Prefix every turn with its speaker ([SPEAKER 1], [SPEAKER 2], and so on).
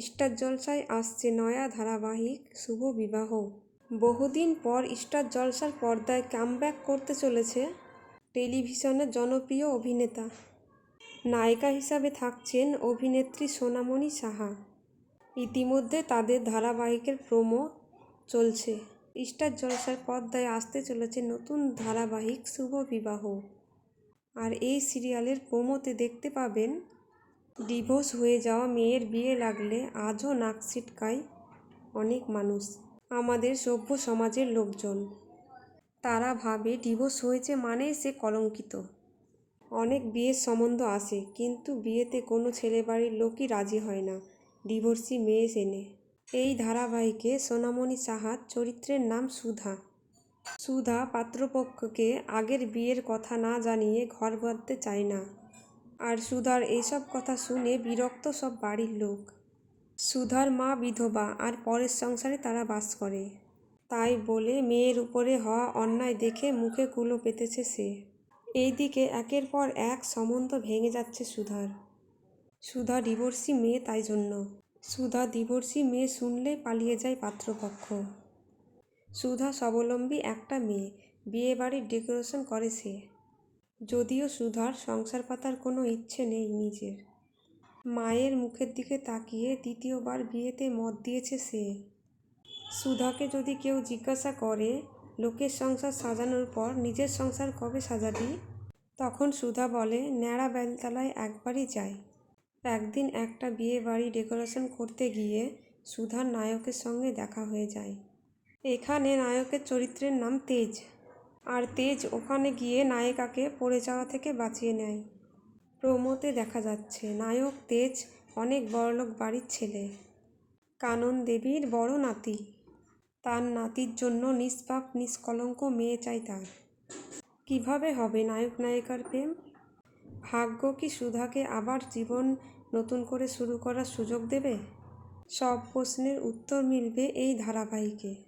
[SPEAKER 1] Star জলসায় আসছে নয়া ধারাবাহিক শুভ বিবাহ। বহুদিন পর স্টার জলসার পর্দায় কামব্যাক করতে চলেছে টেলিভিশনের জনপ্রিয় অভিনেতা। নায়িকা হিসাবে থাকছেন অভিনেত্রী সোনামণি সাহা। ইতিমধ্যে তাদের ধারাবাহিকের প্রোমো চলছে। স্টার জলসার পর্দায় আসতে চলেছে নতুন ধারাবাহিক শুভ বিবাহ। আর এই সিরিয়ালের প্রোমোতে দেখতে পাবেন ডিভোর্স হয়ে যাওয়া মেয়ের বিয়ে লাগলে আজও নাক ছিটকায় অনেক মানুষ। আমাদের সভ্য সমাজের লোকজন। তারা ভাবে ডিভোর্স হয়েছে মানেই সে কলঙ্কিত। অনেক বিয়ের সম্বন্ধ আসে কিন্তু বিয়েতে কোনো ছেলে বাড়ির লোকই রাজি হয় না, ডিভোর্সি মেয়ে সেনে এই ধারাবাহিকে সোনামণি সাহার চরিত্রের নাম সুধা। সুধা পাত্রপক্ষকে আগের বিয়ের কথা না জানিয়ে ঘর বাঁধতে চায় না। আর সুধার এইসব কথা শুনে বিরক্ত সব বাড়ির লোক। সুধার মা বিধবা আর পরের সংসারে তারা বাস করে। তাই বলে মেয়ের উপরে হওয়া অন্যায় দেখে মুখে কুলো পেতেছে সে। এইদিকে একের পর এক সম্বন্ধ ভেঙে যাচ্ছে সুধার। সুধা ডিভোর্সি মেয়ে তাই জন্য। সুধা ডিভোর্সি মেয়ে শুনলেই পালিয়ে যায় পাত্রপক্ষ। সুধা স্বাবলম্বী একটা মেয়ে বিয়ে বাড়ির ডেকোরেশন করে সে। যদিও সুধার সংসার পাতার কোনো ইচ্ছে নেই নিজের। মায়ের মুখের দিকে তাকিয়ে দ্বিতীয়বার বিয়েতে মত দিয়েছে সে। সুধাকে যদি কেউ জিজ্ঞাসা করে, লোকের সংসার সাজানোর পর নিজের সংসার কবে সাজাবি? তখন সুধা বলে, ন্যাড়া বেলতলায় একবারই যায় একদিন একটা বিয়ে বাড়ি ডেকোরেশন করতে গিয়ে সুধার নায়কের সঙ্গে দেখা হয়ে যায়। এখানে নায়কের চরিত্রের নাম তেজ। আর তেজ ওখানে গিয়ে নায়িকাকে পড়ে যাওয়া থেকে বাঁচিয়ে নেয়। প্রোমোতে দেখা যাচ্ছে, নায়ক তেজ অনেক বড়লোক বাড়ির ছেলে। কানন দেবীর বড় নাতি। তার নাতির জন্য নিষ্পাপ, নিষ্কলঙ্ক মেয়ে চাই তার। কীভাবে হবে নায়ক নায়িকার প্রেম? ভাগ্য কি সুধাকে আবার জীবন নতুন করে শুরু করার সুযোগ দেবে? সব প্রশ্নের উত্তর মিলবে এই ধারাবাহিকে।